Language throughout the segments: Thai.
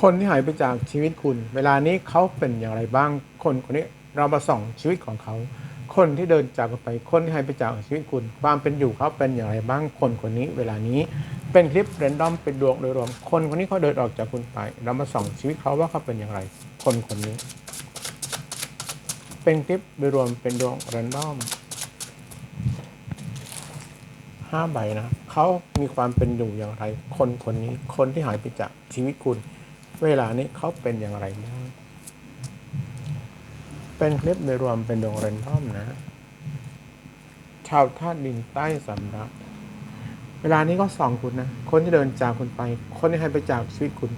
คนที่หายไปจากชีวิตคุณ เวลานี้เขาเป็นอย่างไรบ้าง คนคนนี้เรามาส่องชีวิตของเขา คนที่เดินจากไป คนที่หายไปจากชีวิตคุณ ความเป็นอยู่เขาเป็นอย่างไรบ้าง คนคนนี้ เวลานี้ เป็นคลิปเรนดอมเป็นดวงโดยรวม คนคนนี้เขาเดินออกจากคุณไป เรามาส่องชีวิตเขาว่าเขาเป็นอย่างไร คนคนนี้ เป็นคลิปโดยรวมเป็นดวงเรนดอมห้าใบนะเขามีความเป็นอยู่อย่างไร คนคนนี้ คนที่หายไปจากชีวิตคุณ เวลานี้เขาเป็นอย่างไรบ้างเป็นคลิปโดยรวมเป็นดวงเรนดอมนะ ชาวธาตุดินใต้สำรับ เวลานี้ก็ส่องคุณนะ คนที่เดินจากคุณไป คนที่หายไปจากชีวิตคุณ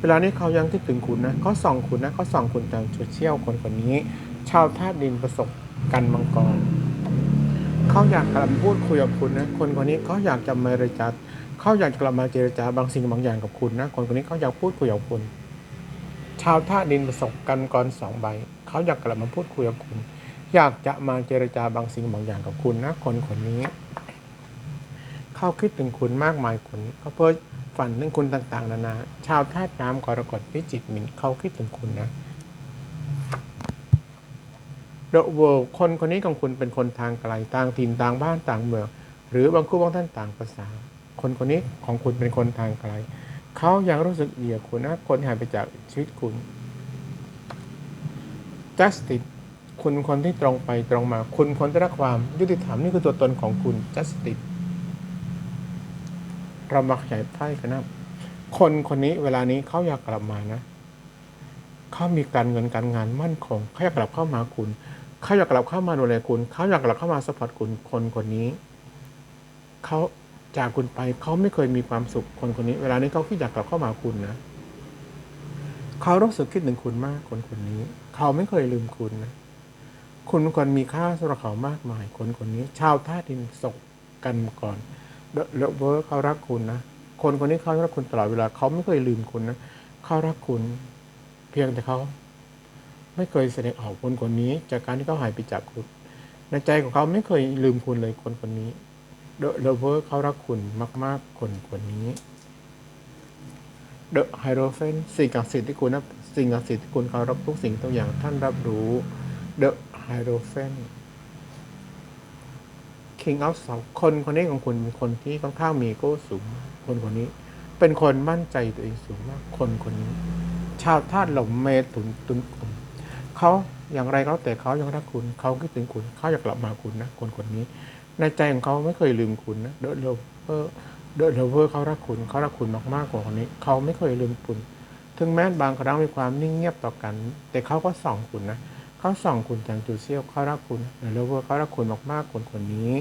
เวลานี้เขายังคิดถึงคุณนะเขาส่องคุณนะเขาส่องคุณทางโซเชียลคนคนนี้ ชาวธาตุดินประสบกันมังกรเขาอยากกลับพูดคุยกับคุณนะ คนคนนี้เขาอยากจะมาเรจา เขาอยากจะกลับมาเจรจาบางสิ่งบางอย่างกับคุณนะคนคนนี้เขาอยากพูดคุยกับคุณ ชาวท่าดินประสบกันกรสองใบเขาอยากกลับมาพูดคุยกับคุณ อยากจะมาเจรจาบางสิ่งบางอย่างกับคุณนะคนคนนี้เขาคิดถึงคุณมากมายคุณเขาเพ้อฝันถึงคุณต่างๆนานา ชาวธาน้ำกรกฎพิจิกมินเขาคิดถึงคุณนะเดอะเวิลด์คนคนนี้ของคุณเป็นคนทางไกลต่างถิ่นต่างบ้านต่างเมือง หรือบางคู่บางท่านต่างภาษา คนคนนี้ของคุณเป็นคนทางไกลเขายังรู้สึกเดียคุณนะคนหายไปจากชีวิตคุณ justice คุณคนที่ตรงไปตรงมา คุณคนที่รักความยุติธรรมนี่คือตัวตนของคุณ justice เรามาขยายไพ่กันนะคนคนนี้เวลานี้เขาอยากกลับมานะเขามีการเงินการงานมั่นคงเขาอยากกลับเข้ามาคุณเขาอยากกลับเข้ามาดูแลคุณเขาอยากกลับเข้ามาสปอร์ตคุณคนคนนี้เขา จากคุณไปเขาไม่เคยมีความสุขคนคนนี้ เวลานี้เขาคิดอยากกลับเข้ามาคุณนะเขารู้สึกคิดถึงคุณมากคนคนนี้ เขาไม่เคยลืมคุณนะคุณคนมีค่าสำหรับเขามากมายคนคนนี้ ชาวท่าดินศกกันก่อนเลเวอร์เขารักคุณนะคนคนนี้เขารักคุณตลอดเวลาเขาไม่เคยลืมคุณนะเขารักคุณ เพียงแต่เขาไม่เคยแสดงออกคนคนนี้ จากการที่เขาหายไปจากคุณในใจของเขาไม่เคยลืมคุณเลยคนคนนี้ เดอะเลเวอร์เขารักคุณมาก ๆ คนคนนี้เดอะไฮโรเฟนสิ่งศักดิ์สิทธิ์ที่คุณนะสิ่งศักดิ์สิทธิ์ที่คุณเคารพทุกสิ่งทุกอย่างท่านรับรู้เดอะไฮโรเฟน King of สองคนคนนี้ของคุณเป็นคนที่ค่อนข้างมีโก้สูง คนคนนี้ เป็นคนมั่นใจตัวเองสูงมาก คนคนนี้ ชาวธาตุหลงเมถุนตุนกลมเขา อย่างไรก็แล้วแต่เขายังรักคุณเขาคิดถึงคุณเขาอยากกลับมาคุณนะคนคนนี้ ในใจของเขาไม่เคยลืมคุณนะเดอะเลเวอร์เดอะเลเวอร์เขารักคุณเขารักคุณมากๆกว่าคนนี้ เขาไม่เคยลืมคุณ ถึงแม้บางครั้งมีความนิ่งเงียบต่อกัน แต่เขาก็ส่องคุณนะเขาส่องคุณจากจูเซียวเขารักคุณเดอะเลเวอร์เขารักคุณมากๆคนคนนี้